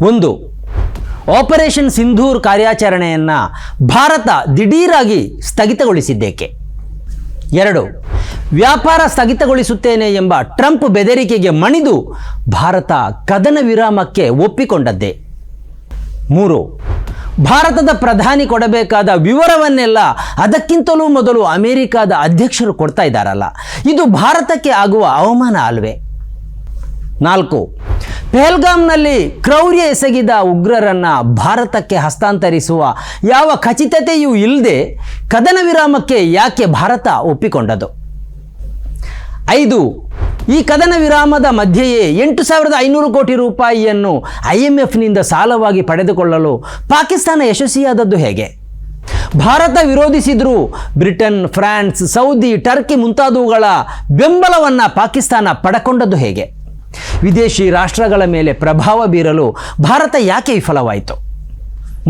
ಒಂದು ಆಪರೇಷನ್ ಸಿಂಧೂರ್ ಕಾರ್ಯಾಚರಣೆಯನ್ನು ಭಾರತ ದಿಢೀರಾಗಿ ಸ್ಥಗಿತಗೊಳಿಸಿದ್ದೇಕೆ? ಎರಡು, ವ್ಯಾಪಾರ ಸ್ಥಗಿತಗೊಳಿಸುತ್ತೇನೆ ಎಂಬ ಟ್ರಂಪ್ ಬೆದರಿಕೆಗೆ ಮಣಿದು ಭಾರತ ಕದನ ವಿರಾಮಕ್ಕೆ ಒಪ್ಪಿಕೊಂಡದ್ದೇ? ಮೂರು, ಭಾರತದ ಪ್ರಧಾನಿ ಕೊಡಬೇಕಾದ ವಿವರವನ್ನೆಲ್ಲ ಅದಕ್ಕಿಂತಲೂ ಮೊದಲು ಅಮೆರಿಕದ ಅಧ್ಯಕ್ಷರು ಕೊಡ್ತಾ ಇದ್ದಾರಲ್ಲ, ಇದು ಭಾರತಕ್ಕೆ ಆಗುವ ಅವಮಾನ ಅಲ್ವೇ? ನಾಲ್ಕು ಪೆಹಲ್ಗಾಮ್ನಲ್ಲಿ ಕ್ರೌರ್ಯ ಎಸಗಿದ ಉಗ್ರರನ್ನು ಭಾರತಕ್ಕೆ ಹಸ್ತಾಂತರಿಸುವ ಯಾವ ಖಚಿತತೆಯೂ ಇಲ್ಲದೆ ಕದನ ವಿರಾಮಕ್ಕೆ ಯಾಕೆ ಭಾರತ ಒಪ್ಪಿಕೊಂಡದು? ಐದು, ಈ ಕದನ ವಿರಾಮದ ಮಧ್ಯೆಯೇ ಎಂಟು ಸಾವಿರದ ಐನೂರು ಕೋಟಿ ರೂಪಾಯಿಯನ್ನು ಐ ಎಂ ಎಫ್ನಿಂದ ಸಾಲವಾಗಿ ಪಡೆದುಕೊಳ್ಳಲು ಪಾಕಿಸ್ತಾನ ಯಶಸ್ವಿಯಾದದ್ದು ಹೇಗೆ? ಭಾರತ ವಿರೋಧಿಸಿದರೂ ಬ್ರಿಟನ್, ಫ್ರಾನ್ಸ್, ಸೌದಿ, ಟರ್ಕಿ ಮುಂತಾದವುಗಳ ಬೆಂಬಲವನ್ನು ಪಾಕಿಸ್ತಾನ ಪಡಕೊಂಡದ್ದು ಹೇಗೆ? ವಿದೇಶಿ ರಾಷ್ಟ್ರಗಳ ಮೇಲೆ ಪ್ರಭಾವ ಬೀರಲು ಭಾರತ ಯಾಕೆ ವಿಫಲವಾಯಿತು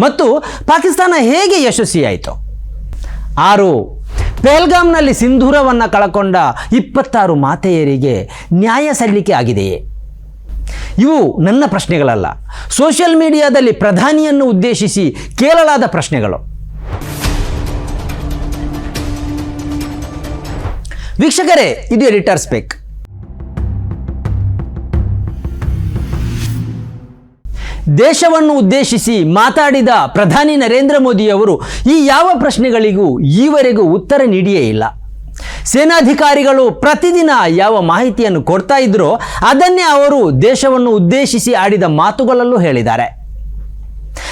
ಮತ್ತು ಪಾಕಿಸ್ತಾನ ಹೇಗೆ ಯಶಸ್ವಿಯಾಯಿತು? ಆರು ಪೆಹಲ್ಗಾಮ್ನಲ್ಲಿ ಸಿಂಧೂರವನ್ನು ಕಳಕೊಂಡ ಇಪ್ಪತ್ತಾರು ಮಾತೆಯರಿಗೆ ನ್ಯಾಯ ಸಲ್ಲಿಕೆ ಆಗಿದೆಯೇ? ಇವು ನನ್ನ ಪ್ರಶ್ನೆಗಳಲ್ಲ. ಸೋಷಿಯಲ್ ಮೀಡಿಯಾದಲ್ಲಿ ಪ್ರಧಾನಿಯನ್ನು ಉದ್ದೇಶಿಸಿ ಕೇಳಲಾದ ಪ್ರಶ್ನೆಗಳು. ವೀಕ್ಷಕರೇ, ಇದು ಎಡಿಟರ್ ಸ್ಪೆಕ್ ದೇಶವನ್ನು ಉದ್ದೇಶಿಸಿ ಮಾತಾಡಿದ ಪ್ರಧಾನಿ ನರೇಂದ್ರ ಮೋದಿಯವರು ಈ ಯಾವ ಪ್ರಶ್ನೆಗಳಿಗೂ ಈವರೆಗೂ ಉತ್ತರ ನೀಡಿಯೇ ಇಲ್ಲ. ಸೇನಾಧಿಕಾರಿಗಳು ಪ್ರತಿದಿನ ಯಾವ ಮಾಹಿತಿಯನ್ನು ಕೊಡ್ತಾ ಇದ್ರೋ ಅದನ್ನೇ ಅವರು ದೇಶವನ್ನು ಉದ್ದೇಶಿಸಿ ಆಡಿದ ಮಾತುಗಳಲ್ಲೂ ಹೇಳಿದ್ದಾರೆ.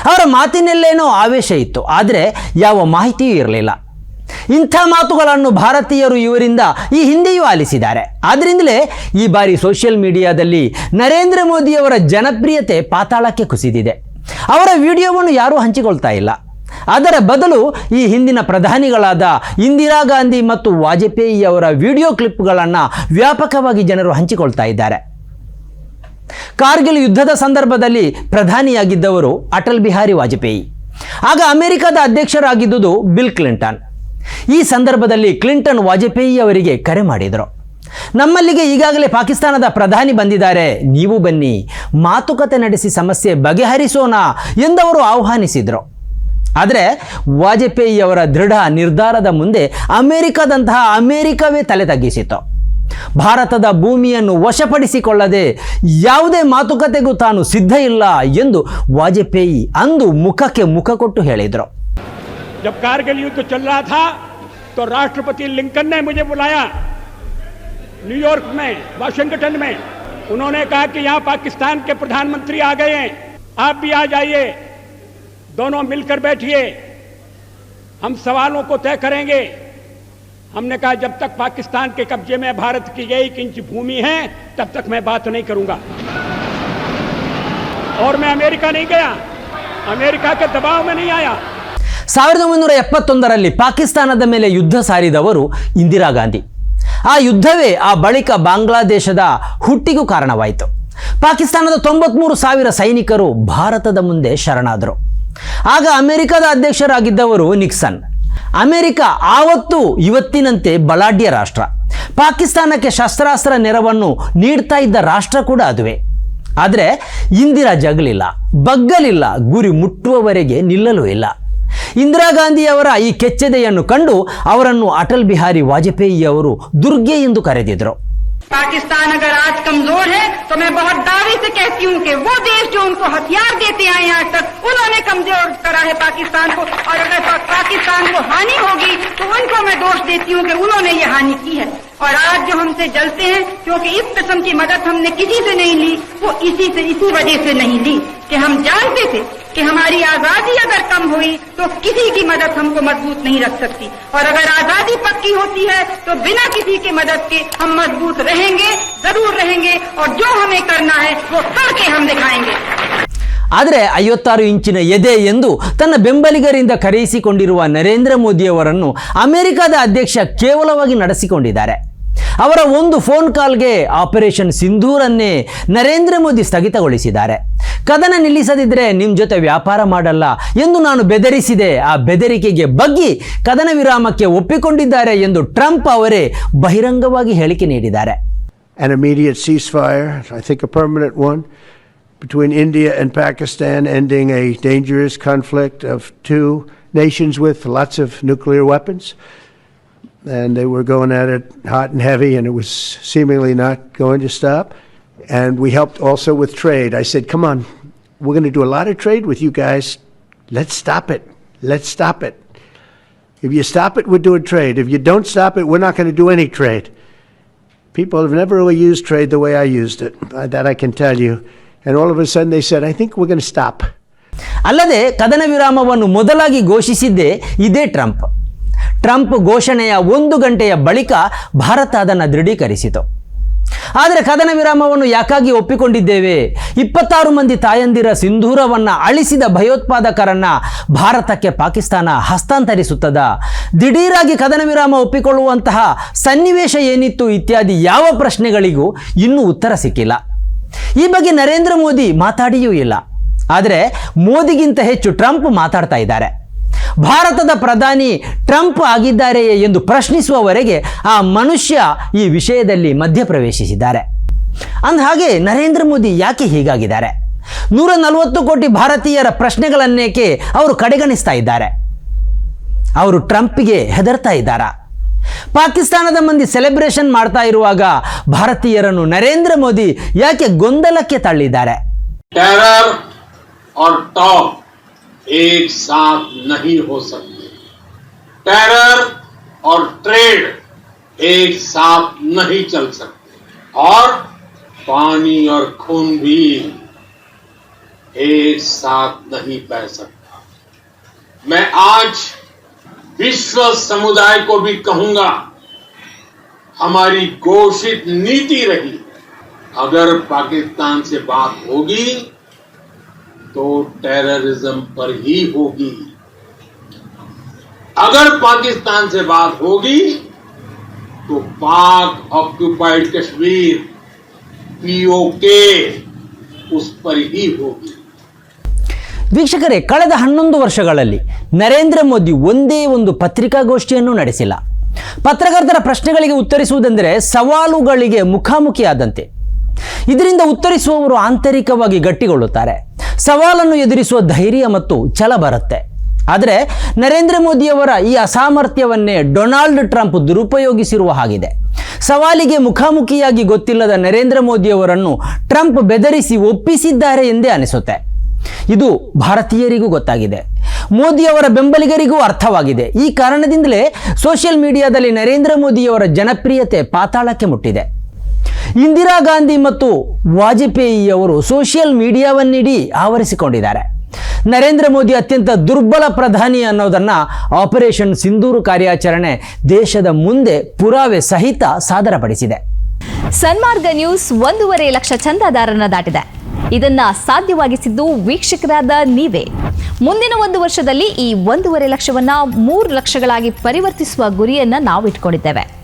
ಅವರ ಮಾತಿನಲ್ಲೇನೋ ಆವೇಶ ಇತ್ತು, ಆದರೆ ಯಾವ ಮಾಹಿತಿಯೂ ಇರಲಿಲ್ಲ. ಇಂಥ ಮಾತುಗಳನ್ನು ಭಾರತೀಯರು ಇವರಿಂದ ಈ ಹಿಂದೆಯೂ ಆಲಿಸಿದ್ದಾರೆ. ಆದ್ದರಿಂದಲೇ ಈ ಬಾರಿ ಸೋಷಿಯಲ್ ಮೀಡಿಯಾದಲ್ಲಿ ನರೇಂದ್ರ ಮೋದಿಯವರ ಜನಪ್ರಿಯತೆ ಪಾತಾಳಕ್ಕೆ ಕುಸಿದಿದೆ. ಅವರ ವಿಡಿಯೋವನ್ನು ಯಾರೂ ಹಂಚಿಕೊಳ್ತಾ ಇಲ್ಲ. ಅದರ ಬದಲು ಈ ಹಿಂದಿನ ಪ್ರಧಾನಿಗಳಾದ ಇಂದಿರಾ ಗಾಂಧಿ ಮತ್ತು ವಾಜಪೇಯಿಯವರ ವಿಡಿಯೋ ಕ್ಲಿಪ್ಗಳನ್ನು ವ್ಯಾಪಕವಾಗಿ ಜನರು ಹಂಚಿಕೊಳ್ತಾ ಇದ್ದಾರೆ. ಕಾರ್ಗಿಲ್ ಯುದ್ಧದ ಸಂದರ್ಭದಲ್ಲಿ ಪ್ರಧಾನಿಯಾಗಿದ್ದವರು ಅಟಲ್ ಬಿಹಾರಿ ವಾಜಪೇಯಿ. ಆಗ ಅಮೆರಿಕದ ಅಧ್ಯಕ್ಷರಾಗಿದ್ದುದು ಬಿಲ್ ಕ್ಲಿಂಟನ್. ಈ ಸಂದರ್ಭದಲ್ಲಿ ಕ್ಲಿಂಟನ್ ವಾಜಪೇಯಿ ಅವರಿಗೆ ಕರೆ ಮಾಡಿದರು. ನಮ್ಮಲ್ಲಿಗೆ ಈಗಾಗಲೇ ಪಾಕಿಸ್ತಾನದ ಪ್ರಧಾನಿ ಬಂದಿದ್ದಾರೆ. ನೀವು ಬನ್ನಿ, ಮಾತುಕತೆ ನಡೆಸಿ ಸಮಸ್ಯೆ ಬಗೆಹರಿಸೋಣ ಎಂದವರು ಆಹ್ವಾನಿಸಿದರು. ಆದರೆ ವಾಜಪೇಯಿ ಅವರ ದೃಢ ನಿರ್ಧಾರದ ಮುಂದೆ ಅಮೆರಿಕದಂತಹ ಅಮೆರಿಕವೇ ತಲೆ ತಗ್ಗಿಸಿತು ಭಾರತದ ಭೂಮಿಯನ್ನು ವಶಪಡಿಸಿಕೊಳ್ಳದೆ ಯಾವುದೇ ಮಾತುಕತೆಗೂ ತಾನು ಸಿದ್ಧ ಇಲ್ಲ ಎಂದು ವಾಜಪೇಯಿ ಅಂದು ಮುಖಕ್ಕೆ ಮುಖ ಕೊಟ್ಟು ಹೇಳಿದರು. जब कारगिल युद्ध चल रहा था तो राष्ट्रपति लिंकन ने मुझे बुलाया। न्यूयॉर्क में, वाशिंगटन में। उन्होंने कहा कि यहाँ पाकिस्तान के प्रधानमंत्री आ गए हैं। आप भी आ जाइए। दोनों मिलकर बैठिए। हम सवालों को तय करेंगे। हमने कहा, जब तक पाकिस्तान के कब्जे में भारत की एक इंच भूमि है, तब तक मैं बात नहीं करूँगा। और मैं अमेरिका नहीं गया। अमेरिका के दबाव में नहीं आया। ಸಾವಿರದ ಒಂಬೈನೂರ ಎಪ್ಪತ್ತೊಂದರಲ್ಲಿ ಪಾಕಿಸ್ತಾನದ ಮೇಲೆ ಯುದ್ಧ ಸಾರಿದವರು ಇಂದಿರಾ ಗಾಂಧಿ. ಆ ಯುದ್ಧವೇ ಆ ಬಳಿಕ ಬಾಂಗ್ಲಾದೇಶದ ಹುಟ್ಟಿಗೂ ಕಾರಣವಾಯಿತು. ಪಾಕಿಸ್ತಾನದ ತೊಂಬತ್ಮೂರು ಸಾವಿರ ಸೈನಿಕರು ಭಾರತದ ಮುಂದೆ ಶರಣಾದರು. ಆಗ ಅಮೆರಿಕದ ಅಧ್ಯಕ್ಷರಾಗಿದ್ದವರು ನಿಕ್ಸನ್. ಅಮೆರಿಕ ಆವತ್ತು ಇವತ್ತಿನಂತೆ ಬಲಾಢ್ಯ ರಾಷ್ಟ್ರ. ಪಾಕಿಸ್ತಾನಕ್ಕೆ ಶಸ್ತ್ರಾಸ್ತ್ರ ನೆರವನ್ನು ನೀಡ್ತಾ ಇದ್ದ ರಾಷ್ಟ್ರ ಕೂಡ ಅದುವೇ. ಆದರೆ ಇಂದಿರಾ ಜಗಲಿಲ್ಲ, ಬಗ್ಗಲಿಲ್ಲ, ಗುರಿ ಮುಟ್ಟುವವರೆಗೆ ನಿಲ್ಲಲೂ ಇಲ್ಲ. ಇಂದಿರಾ ಗಾಂಧಿಯವರ ಈ ಕೆಚ್ಚೆದೆಯನ್ನು ಕಂಡು ಅವರನ್ನು ಅಟಲ್ ಬಿಹಾರಿ ವಾಜಪೇಯಿ ಅವರು ದುರ್ಗೆ ಎಂದು ಕರೆದಿದ್ರು पाकिस्तान अगर आज कमजोर है तो मैं बहुत दावे से कहती हूँ कि वो देश जो उनको हथियार देते आए हैं आज तक उन्होंने कमजोर करा है पाकिस्तान को और अगर पा- पाकिस्तान को हानि होगी तो उनको मैं दोष देती हूँ कि उन्होंने ये हानि की है और आज जो हमसे जलते हैं क्योंकि इस किस्म की मदद हमने किसी से नहीं ली वो इसी से इसी वजह से नहीं ली कि हम जानते थे कि हमारी आजादी अगर कम हुई तो किसी की मदद हमको मजबूत नहीं रख सकती और अगर आजादी पक्की होती है तो बिना किसी की मदद के हम मजबूत रहेंगे जरूर रहेंगे और जो हमें करना है वो करके हम दिखाएंगे ಆದರೆ ಐವತ್ತಾರು ಇಂಚಿನ ಎದೆ ಎಂದು ತನ್ನ ಬೆಂಬಲಿಗರಿಂದ ಕರೆಯಿಸಿಕೊಂಡಿರುವ ನರೇಂದ್ರ ಮೋದಿಯವರನ್ನು ಅಮೆರಿಕದ ಅಧ್ಯಕ್ಷ ಕೇವಲವಾಗಿ ನಡೆಸಿಕೊಂಡಿದ್ದಾರೆ ಅವರ ಒಂದು ಫೋನ್ ಕಾಲ್ಗೆ ಆಪರೇಷನ್ ಸಿಂಧೂರನ್ನೇ ನರೇಂದ್ರ ಮೋದಿ ಸ್ಥಗಿತಗೊಳಿಸಿದ್ದಾರೆ ಕದನ ನಿಲ್ಲಿಸದಿದ್ದರೆ ನಿಮ್ಮ ಜೊತೆ ವ್ಯಾಪಾರ ಮಾಡಲ್ಲ ಎಂದು ನಾನು ಬೆದರಿಸಿದೆ ಆ ಬೆದರಿಕೆಗೆ ಬಗ್ಗಿ ಕದನ ವಿರಾಮಕ್ಕೆ ಒಪ್ಪಿಕೊಂಡಿದ್ದಾರೆ ಎಂದು ಟ್ರಂಪ್ ಅವರೇ ಬಹಿರಂಗವಾಗಿ ಹೇಳಿಕೆ ನೀಡಿದ್ದಾರೆ an immediate ceasefire, I think a permanent one, between India and Pakistan, ending a dangerous conflict of two nations with lots of nuclear weapons. And they were going at it hot and heavy, and it was seemingly not going to stop. And we helped also with trade. I said, come on, we're going to do a lot of trade with you guys. Let's stop it. Let's stop it. If you stop it, we're doing trade. If you don't stop it, we're not going to do any trade. People have never really used trade the way I used it. Uh, That I can tell you. And all of a sudden they said, I think we're going to stop. ಅಲ್ಲದೆ ಕದನ ವಿರಾಮವನ್ನು ಮೊದಲಾಗಿ ಘೋಷಿಸಿದ್ದೇ ಇದೇ Trump Trump ಘೋಷಣೆಯ ಒಂದು ಗಂಟೆಯ ಬಳಿಕ ಭಾರತ ಅದನ್ನು ದೃಢೀಕರಿಸಿತು. ಆದರೆ ಕದನ ವಿರಾಮವನ್ನು ಯಾಕಾಗಿ ಒಪ್ಪಿಕೊಂಡಿದ್ದೇವೆ? ಇಪ್ಪತ್ತಾರು ಮಂದಿ ತಾಯಂದಿರ ಸಿಂಧೂರವನ್ನು ಅಳಿಸಿದ ಭಯೋತ್ಪಾದಕರನ್ನ ಭಾರತಕ್ಕೆ ಪಾಕಿಸ್ತಾನ ಹಸ್ತಾಂತರಿಸುತ್ತದ? ದಿಢೀರಾಗಿ ಕದನ ವಿರಾಮ ಒಪ್ಪಿಕೊಳ್ಳುವಂತಹ ಸನ್ನಿವೇಶ ಏನಿತ್ತು ಇತ್ಯಾದಿ ಯಾವ ಪ್ರಶ್ನೆಗಳಿಗೂ ಇನ್ನೂ ಉತ್ತರ ಸಿಕ್ಕಿಲ್ಲ. ಈ ಬಗ್ಗೆ ನರೇಂದ್ರ ಮೋದಿ ಮಾತಾಡಿಯೂ ಇಲ್ಲ. ಆದರೆ ಮೋದಿಗಿಂತ ಹೆಚ್ಚು ಟ್ರಂಪ್ ಮಾತಾಡ್ತಾ ಇದ್ದಾರೆ. ಭಾರತದ ಪ್ರಧಾನಿ ಟ್ರಂಪ್ ಆಗಿದ್ದಾರೆಯೇ ಎಂದು ಪ್ರಶ್ನಿಸುವವರೆಗೆ ಆ ಮನುಷ್ಯ ಈ ವಿಷಯದಲ್ಲಿ ಮಧ್ಯಪ್ರವೇಶಿಸಿದ್ದಾರೆ. ಅಂದ ಹಾಗೆ ನರೇಂದ್ರ ಮೋದಿ ಯಾಕೆ ಹೀಗಾಗಿದ್ದಾರೆ? ನೂರ ನಲವತ್ತು ಕೋಟಿ ಭಾರತೀಯರ ಪ್ರಶ್ನೆಗಳನ್ನೇಕೆ ಅವರು ಕಡೆಗಣಿಸ್ತಾ ಇದ್ದಾರೆ? ಅವರು ಟ್ರಂಪ್ಗೆ ಹೆದರ್ತಾ ಇದ್ದಾರಾ? ಪಾಕಿಸ್ತಾನದ ಮಂದಿ ಸೆಲೆಬ್ರೇಷನ್ ಮಾಡ್ತಾ ಇರುವಾಗ ಭಾರತೀಯರನ್ನು ನರೇಂದ್ರ ಮೋದಿ ಯಾಕೆ ಗೊಂದಲಕ್ಕೆ ತಳ್ಳಿದ್ದಾರೆ? एक साथ नहीं हो सकते। टेरर और ट्रेड एक साथ नहीं चल सकते। और पानी और खून भी एक साथ नहीं बह सकता। मैं आज विश्व समुदाय को भी कहूँगा, हमारी घोषित नीति रही। अगर पाकिस्तान से बात होगी तो टेररिज्म पर ही होगी अगर पाकिस्तान से बात होगी तो पाक ऑक्युपाइड कश्मीर पीओके उस पर ही होगी ವೀಕ್ಷಕರೇ ಕಳೆದ ಹನ್ನೊಂದು ವರ್ಷಗಳಲ್ಲಿ ನರೇಂದ್ರ ಮೋದಿ ಒಂದೇ ಒಂದು ಪತ್ರಿಕಾಗೋಷ್ಠಿಯನ್ನು ನಡೆಸಿಲ್ಲ ಪತ್ರಕರ್ತರ ಪ್ರಶ್ನೆಗಳಿಗೆ ಉತ್ತರಿಸುವುದೆಂದರೆ ಸವಾಲುಗಳಿಗೆ ಮುಖಾಮುಖಿಯಾದಂತೆ ಇದರಿಂದ ಉತ್ತರಿಸುವವರು ಆಂತರಿಕವಾಗಿ ಗಟ್ಟಿಗೊಳ್ಳುತ್ತಾರೆ ಸವಾಲನ್ನು ಎದುರಿಸುವ ಧೈರ್ಯ ಮತ್ತು ಛಲ ಬರುತ್ತೆ. ಆದರೆ ನರೇಂದ್ರ ಮೋದಿಯವರ ಈ ಅಸಾಮರ್ಥ್ಯವನ್ನೇ ಡೊನಾಲ್ಡ್ ಟ್ರಂಪ್ ದುರುಪಯೋಗಿಸಿರುವ ಹಾಗಿದೆ. ಸವಾಲಿಗೆ ಮುಖಾಮುಖಿಯಾಗಿ ಗೊತ್ತಿಲ್ಲದ ನರೇಂದ್ರ ಮೋದಿಯವರನ್ನು ಟ್ರಂಪ್ ಬೆದರಿಸಿ ಒಪ್ಪಿಸಿದ್ದಾರೆ ಎಂದೇ ಅನಿಸುತ್ತೆ. ಇದು ಭಾರತೀಯರಿಗೂ ಗೊತ್ತಾಗಿದೆ. ಮೋದಿಯವರ ಬೆಂಬಲಿಗರಿಗೂ ಅರ್ಥವಾಗಿದೆ. ಈ ಕಾರಣದಿಂದಲೇ ಸೋಷಿಯಲ್ ಮೀಡಿಯಾದಲ್ಲಿ ನರೇಂದ್ರ ಮೋದಿಯವರ ಜನಪ್ರಿಯತೆ ಪಾತಾಳಕ್ಕೆ ಮುಟ್ಟಿದೆ. ಇಂದಿರಾ ಗಾಂಧಿ ಮತ್ತು ವಾಜಪೇಯಿಯವರು ಸೋಷಿಯಲ್ ಮೀಡಿಯಾವನ್ನಿಡೀ ಆವರಿಸಿಕೊಂಡಿದ್ದಾರೆ. ನರೇಂದ್ರ ಮೋದಿ ಅತ್ಯಂತ ದುರ್ಬಲ ಪ್ರಧಾನಿ ಅನ್ನೋದನ್ನು ಆಪರೇಷನ್ ಸಿಂಧೂರು ಕಾರ್ಯಾಚರಣೆ ದೇಶದ ಮುಂದೆ ಪುರಾವೆ ಸಹಿತ ಸಾದರಪಡಿಸಿದೆ. ಸನ್ಮಾರ್ಗ ನ್ಯೂಸ್ ಒಂದೂವರೆ ಲಕ್ಷ ಚಂದಾದಾರರನ್ನ ದಾಟಿದೆ. ಇದನ್ನ ಸಾಧ್ಯವಾಗಿಸಿದ್ದು ವೀಕ್ಷಕರಾದ ನೀವೇ. ಮುಂದಿನ ಒಂದು ವರ್ಷದಲ್ಲಿ ಈ ಒಂದೂವರೆ ಲಕ್ಷವನ್ನ ಮೂರು ಲಕ್ಷಗಳಾಗಿ ಪರಿವರ್ತಿಸುವ ಗುರಿಯನ್ನ ನಾವು ಇಟ್ಕೊಂಡಿದ್ದೇವೆ